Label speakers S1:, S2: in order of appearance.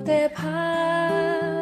S1: แต่